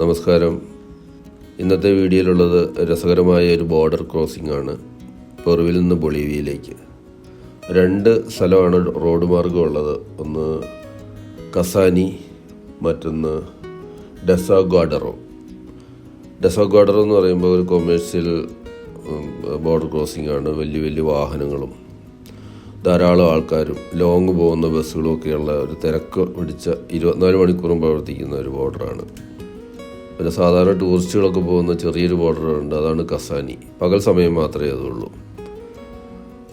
നമസ്കാരം. ഇന്നത്തെ വീഡിയോയിലുള്ളത് രസകരമായ ഒരു ബോർഡർ ക്രോസിംഗ് ആണ്. പെറുവിൽ നിന്ന് ബൊളീവിയയിലേക്ക്. രണ്ട് സ്ഥലമാണ് റോഡ് മാർഗം ഉള്ളത്. ഒന്ന് കസാനി മറ്റൊന്ന് ഡെസാഗോഡറോ. ഡെസാഗോഡറോ എന്ന് പറയുമ്പോൾ ഒരു കൊമേഴ്സ്യൽ ബോർഡർ ക്രോസിംഗ് ആണ്. വലിയ വലിയ വാഹനങ്ങളും ധാരാളം ആൾക്കാരും ലോങ് പോകുന്ന ബസ്സുകളും ഒക്കെയുള്ള ഒരു തിരക്ക് പിടിച്ച ഇരുപത്തിനാല് മണിക്കൂറും പ്രവർത്തിക്കുന്ന ഒരു ബോർഡറാണ് പിന്നെ സാധാരണ ടൂറിസ്റ്റുകളൊക്കെ പോകുന്ന ചെറിയൊരു ബോർഡറുണ്ട് അതാണ് കസാനി പകൽ സമയം മാത്രമേ അതുള്ളൂ.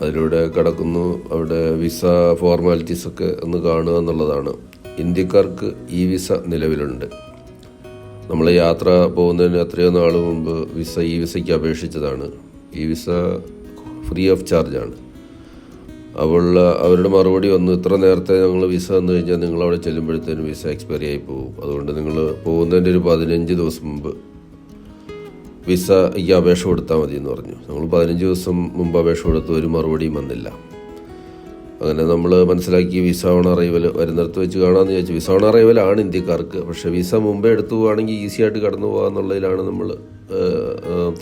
അതിലൂടെ കടക്കുന്നു. അവിടെ വിസ ഫോർമാലിറ്റീസൊക്കെ ഒന്ന് കാണുക എന്നുള്ളതാണ്. ഇന്ത്യക്കാർക്ക് ഈ വിസ നിലവിലുണ്ട്. നമ്മൾ യാത്ര പോകുന്നതിന് എത്രയോ നാൾ മുമ്പ് വിസ ഈ വിസയ്ക്ക് അപേക്ഷിച്ചതാണ്. ഈ വിസ ഫ്രീ ഓഫ് ചാർജാണ് അപ്പോൾ അവരുടെ മറുപടി വന്നു ഇത്ര നേരത്തെ ഞങ്ങൾ വിസ വന്നു കഴിഞ്ഞാൽ നിങ്ങൾ അവിടെ ചെല്ലുമ്പോഴത്തേനും വിസ എക്സ്പയറി ആയി പോകും അതുകൊണ്ട് നിങ്ങൾ പോകുന്നതിന്റെ ഒരു പതിനഞ്ച് ദിവസം മുമ്പ് വിസ ഈ അപേക്ഷ കൊടുത്താൽ മതി എന്ന് പറഞ്ഞു. നമ്മൾ പതിനഞ്ച് ദിവസം മുമ്പ് അപേക്ഷ കൊടുത്ത് ഒരു മറുപടിയും വന്നില്ല. അങ്ങനെ നമ്മൾ മനസ്സിലാക്കി വിസ ഓൺ അറൈവൽ വരുന്നിടത്ത് വെച്ച് കാണാമെന്ന് ചോദിച്ചു വിസ ഓൺ അറൈവൽ ആണ് ഇന്ത്യക്കാർക്ക്. പക്ഷേ വിസ മുമ്പേ എടുത്തു പോവുകയാണെങ്കിൽ ഈസി ആയിട്ട് കടന്നു പോകാമെന്നുള്ളതിലാണ് നമ്മൾ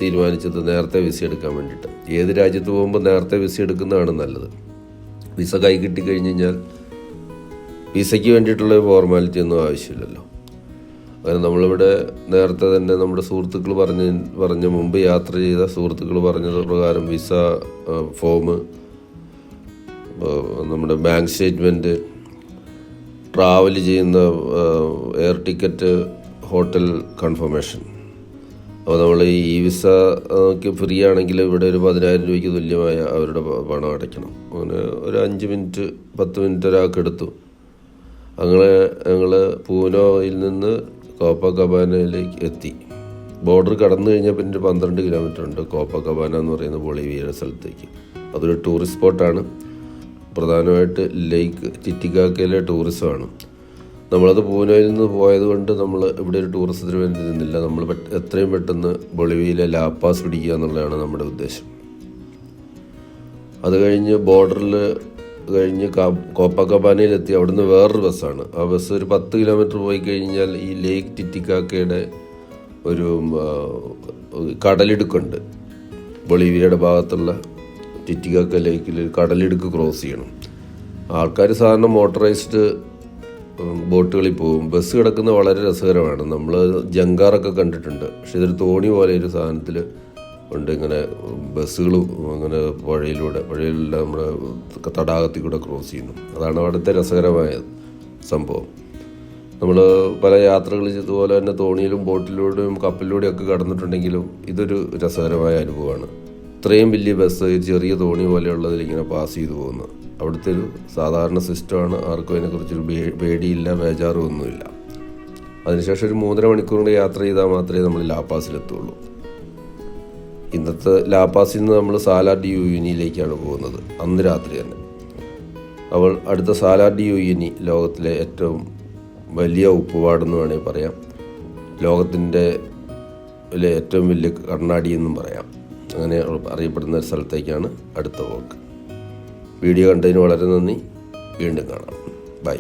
തീരുമാനിച്ചത് നേരത്തെ വിസ എടുക്കാൻ വേണ്ടിയിട്ട്. ഏത് രാജ്യത്ത് പോകുമ്പോൾ നേരത്തെ വിസ എടുക്കുന്നതാണ് നല്ലത്. വിസ കൈ കിട്ടിക്കഴിഞ്ഞ് കഴിഞ്ഞാൽ വിസയ്ക്ക് വേണ്ടിയിട്ടുള്ള ഫോർമാലിറ്റി ഒന്നും ആവശ്യമില്ലല്ലോ. അങ്ങനെ നമ്മളിവിടെ നേരത്തെ തന്നെ നമ്മുടെ സുഹൃത്തുക്കൾ പറഞ്ഞ പറഞ്ഞ മുമ്പ് യാത്ര ചെയ്ത സുഹൃത്തുക്കൾ പറഞ്ഞത് പ്രകാരം വിസ ഫോം നമ്മുടെ ബാങ്ക് സ്റ്റേറ്റ്മെന്റ് ട്രാവൽ ചെയ്യുന്ന എയർ ടിക്കറ്റ് ഹോട്ടൽ കൺഫർമേഷൻ അപ്പോൾ നമ്മൾ ഈ വിസ വിസക്ക് ഫ്രീ ആണെങ്കിൽ ഇവിടെ ഒരു പതിനായിരം രൂപയ്ക്ക് തുല്യമായ അവരുടെ പണം അടയ്ക്കണം. അങ്ങനെ ഒരു അഞ്ച് മിനിറ്റ് പത്ത് മിനിറ്റ് ഒരാൾക്ക് എടുത്തു. അങ്ങനെ ഞങ്ങൾ പൂനോയിൽ നിന്ന് കോപ്പ കബാനയിലേക്ക് എത്തി. ബോർഡർ കടന്നു കഴിഞ്ഞാൽ പിന്നെ പന്ത്രണ്ട് കിലോമീറ്റർ ഉണ്ട് കോപ്പ കബാന എന്ന് പറയുന്ന ബൊളീവിയയുടെ സ്ഥലത്തേക്ക്. അതൊരു ടൂറിസ്റ്റ് സ്പോട്ടാണ്. പ്രധാനമായിട്ട് ലേക്ക് ചിറ്റിക്കാക്കയിലെ ടൂറിസമാണ്. നമ്മളത് പൂനെയിൽ നിന്ന് പോയത് കൊണ്ട് നമ്മൾ ഇവിടെ ഒരു ടൂറിസത്തിന് വേണ്ടി നിന്നില്ല. നമ്മൾ എത്രയും പെട്ടെന്ന് ബൊളിവിയിലെ ലാപ്പാസ് പിടിക്കുക എന്നുള്ളതാണ് നമ്മുടെ ഉദ്ദേശം. അത് കഴിഞ്ഞ് ബോർഡറിൽ കഴിഞ്ഞ് എത്തി അവിടുന്ന് വേറൊരു ബസ്സാണ്. ആ ബസ് ഒരു പത്ത് കിലോമീറ്റർ പോയി കഴിഞ്ഞാൽ ഈ ലേക്ക് ടിറ്റിക്കാക്കയുടെ ഒരു കടലിടുക്കുണ്ട്. ബൊളീവിയയുടെ ഭാഗത്തുള്ള ടിറ്റിക്കാക്ക ലേക്കിൽ കടലിടുക്ക് ക്രോസ് ചെയ്യണം. ആൾക്കാർ സാധാരണ മോട്ടറൈസ്ഡ് ബോട്ടുകളിൽ പോകും. ബസ് കിടക്കുന്ന വളരെ രസകരമാണ്. നമ്മൾ ജങ്കാറൊക്കെ കണ്ടിട്ടുണ്ട്. പക്ഷെ ഇതൊരു തോണി പോലെ ഒരു സാധനത്തിൽ ഉണ്ട് ഇങ്ങനെ ബസ്സുകളും അങ്ങനെ പുഴയിലൂടെ പുഴയിലൂടെ നമ്മുടെ തടാകത്തിൽ കൂടെ ക്രോസ് ചെയ്യുന്നു. അതാണ് അവിടുത്തെ രസകരമായ സംഭവം. നമ്മൾ പല യാത്രകൾ ചെയ്തതുപോലെ തന്നെ തോണിയിലും ബോട്ടിലൂടെയും കപ്പലിലൂടെയും ഒക്കെ കടന്നിട്ടുണ്ടെങ്കിലും ഇതൊരു രസകരമായ അനുഭവമാണ്. ഇത്രയും വലിയ ബസ് ചെറിയ തോണി പോലെയുള്ളതിൽ ഇങ്ങനെ പാസ് ചെയ്തു പോകുന്നത്. അവിടുത്തെ ഒരു സാധാരണ സിസ്റ്റമാണ്. ആർക്കും അതിനെക്കുറിച്ചൊരു പേടിയില്ല ബേജാറും ഒന്നുമില്ല അതിനുശേഷം ഒരു മൂന്നര മണിക്കൂറിന്റെ യാത്ര ചെയ്താൽ മാത്രമേ നമ്മൾ ലാപ്പാസിലെത്തുള്ളൂ. ഇന്നത്തെ ലാപ്പാസിൽ നിന്ന് നമ്മൾ സാലാർ ഡി യുനിയിലേക്കാണ് പോകുന്നത്. അന്ന് രാത്രി തന്നെ. അവൾ അടുത്ത സാലാർ ഡി യുനി ലോകത്തിലെ ഏറ്റവും വലിയ ഉപ്പുപാടെന്ന് വേണമെങ്കിൽ പറയാം. ലോകത്തിന്റെ ഏറ്റവും വലിയ കണ്ണാടി എന്നും പറയാം. അങ്ങനെ അറിയപ്പെടുന്ന ഒരു സ്ഥലത്തേക്കാണ് അടുത്ത പോക്ക് വീഡിയോ കണ്ടതിന് വളരെ നന്ദി. വീണ്ടും കാണാം. ബൈ.